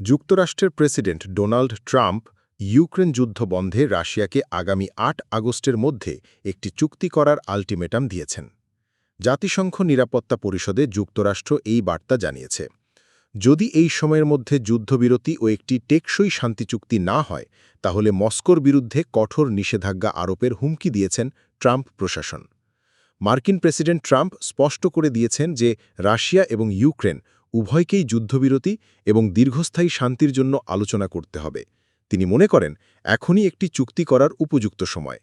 যুক্তরাষ্ট্রের president Donald Trump Ukraine যুদ্ধ বন্ধে রাশিয়াকে আগামী আট আগস্টের মধ্যে একটি চুক্তি করার আলটিমেটাম দিয়েছেন। জাতিসংঘ নিরাপত্তা পরিষদে যুক্তরাষ্ট্র এই বার্তা জানিয়েছে। যদি এই সময়ের মধ্যে যুদ্ধবিরতি ও একটি টেকসই শান্তি চুক্তি না হয়, তাহলে মস্কোর বিরুদ্ধে কঠোর নিষেধাজ্ঞা আরোপের হুমকি দিয়েছেন ট্রাম্প প্রশাসন। মার্কিন প্রেসিডেন্ট ট্রাম্প স্পষ্ট করে দিয়েছেন যে রাশিয়া এবং ইউক্রেন উভয়কেই যুদ্ধবিরতি এবং দীর্ঘস্থায়ী শান্তির জন্য আলোচনা করতে হবে। তিনি মনে করেন, এখনই একটি চুক্তি করার উপযুক্ত সময়।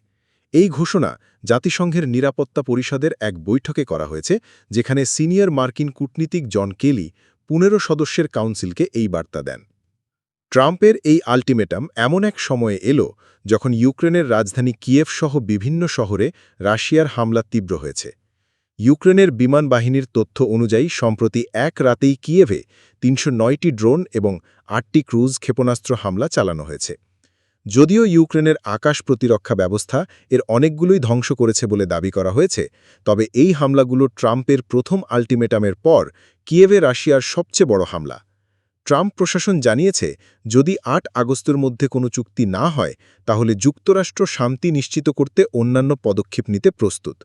এই ঘোষণা জাতিসংঘের নিরাপত্তা পরিষদের এক বৈঠকে করা হয়েছে, যেখানে সিনিয়র মার্কিন কূটনীতিক জন কেলি পনেরো সদস্যের কাউন্সিলকে এই বার্তা দেন। ট্রাম্পের এই আল্টিমেটাম এমন এক সময়ে এলো যখন ইউক্রেনের রাজধানী কিয়েভ সহ বিভিন্ন শহরে রাশিয়ার হামলা তীব্র হয়েছে। ইউক্রেনের বিমান বাহিনীর তথ্য অনুযায়ী, সম্প্রতি এক রাতেই কিয়েভে তিনশো নয়টি ড্রোন এবং আটটি ক্রুজ ক্ষেপণাস্ত্র হামলা চালানো হয়েছে। যদিও ইউক্রেনের আকাশ প্রতিরক্ষা ব্যবস্থা এর অনেকগুলোই ধ্বংস করেছে বলে দাবি করা হয়েছে, তবে এই হামলাগুলো ট্রাম্পের প্রথম আল্টিমেটামের পর কিয়েভে রাশিয়ার সবচেয়ে বড় হামলা। ট্রাম্প প্রশাসন জানিয়েছে, যদি আট আগস্টের মধ্যে কোনো চুক্তি না হয়, তাহলে যুক্তরাষ্ট্র শান্তি নিশ্চিত করতে অন্যান্য পদক্ষেপ নিতে প্রস্তুত।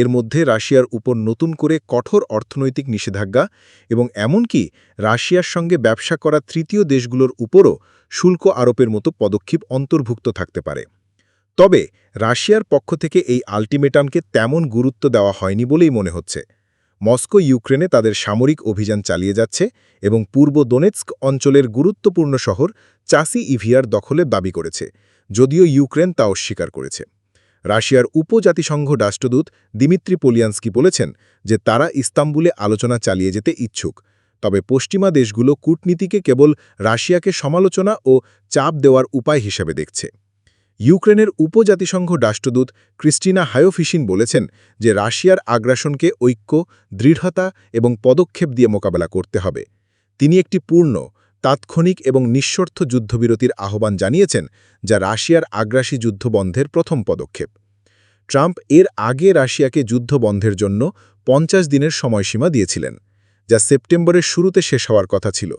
এর মধ্যে রাশিয়ার উপর নতুন করে কঠোর অর্থনৈতিক নিষেধাজ্ঞা এবং এমনকি রাশিয়ার সঙ্গে ব্যবসা করা তৃতীয় দেশগুলোর উপরও শুল্ক আরোপের মতো পদক্ষেপ অন্তর্ভুক্ত থাকতে পারে। তবে রাশিয়ার পক্ষ থেকে এই আল্টিমেটামকে তেমন গুরুত্ব দেওয়া হয়নি বলেই মনে হচ্ছে। মস্কো ইউক্রেনে তাদের সামরিক অভিযান চালিয়ে যাচ্ছে এবং পূর্ব দোনেৎস্ক অঞ্চলের গুরুত্বপূর্ণ শহর চাসি ইভিয়ার দখলে দাবি করেছে, যদিও ইউক্রেন তা অস্বীকার করেছে। রাশিয়ার উপজাতিসংঘ রাষ্ট্রদূত দিমিত্রি পোলিয়ান্সকি বলেছেন যে তারা ইস্তাম্বুলে আলোচনা চালিয়ে যেতে ইচ্ছুক। তবে পশ্চিমা দেশগুলো কূটনীতিকে কেবল রাশিয়াকে সমালোচনা ও চাপ দেওয়ার উপায় হিসেবে দেখছে। ইউক্রেনের উপজাতিসংঘ রাষ্ট্রদূত ক্রিস্টিনা হায়োফিসিন বলেছেন যে রাশিয়ার আগ্রাসনকে ঐক্য, দৃঢ়তা এবং পদক্ষেপ দিয়ে মোকাবেলা করতে হবে। তিনি একটি পূর্ণ, তাৎক্ষণিক এবং নিঃশর্ত যুদ্ধবিরতির আহ্বান জানিয়েছেন যা রাশিয়ার আগ্রাসী যুদ্ধ বন্ধের প্রথম পদক্ষেপ। ট্রাম্প এর আগে রাশিয়াকে যুদ্ধ বন্ধের জন্য পঞ্চাশ দিনের সময়সীমা দিয়েছিলেন, যা সেপ্টেম্বরের শুরুতে শেষ হওয়ার কথা ছিল।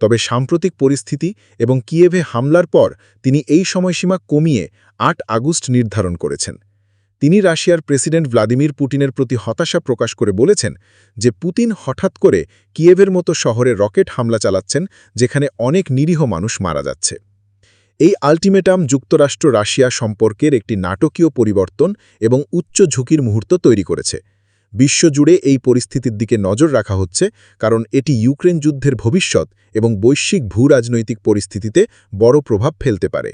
তবে সাম্প্রতিক পরিস্থিতি এবং কিয়েভে হামলার পর তিনি এই সময়সীমা কমিয়ে আট আগস্ট নির্ধারণ করেছেন। তিনি রাশিয়ার প্রেসিডেন্ট ভ্লাদিমির পুটিনের প্রতি হতাশা প্রকাশ করে বলেছেন যে পুতিন হঠাৎ করে কিয়েভের মতো শহরে রকেট হামলা চালাচ্ছেন, যেখানে অনেক নিরীহ মানুষ মারা যাচ্ছে। এই আলটিমেটাম যুক্তরাষ্ট্র রাশিয়া সম্পর্কের একটি নাটকীয় পরিবর্তন এবং উচ্চ ঝুঁকির মুহূর্ত তৈরি করেছে। বিশ্বজুড়ে এই পরিস্থিতির দিকে নজর রাখা হচ্ছে কারণ এটি ইউক্রেন যুদ্ধের ভবিষ্যৎ এবং বৈশ্বিক ভূরাজনৈতিক পরিস্থিতিতে বড় প্রভাব ফেলতে পারে।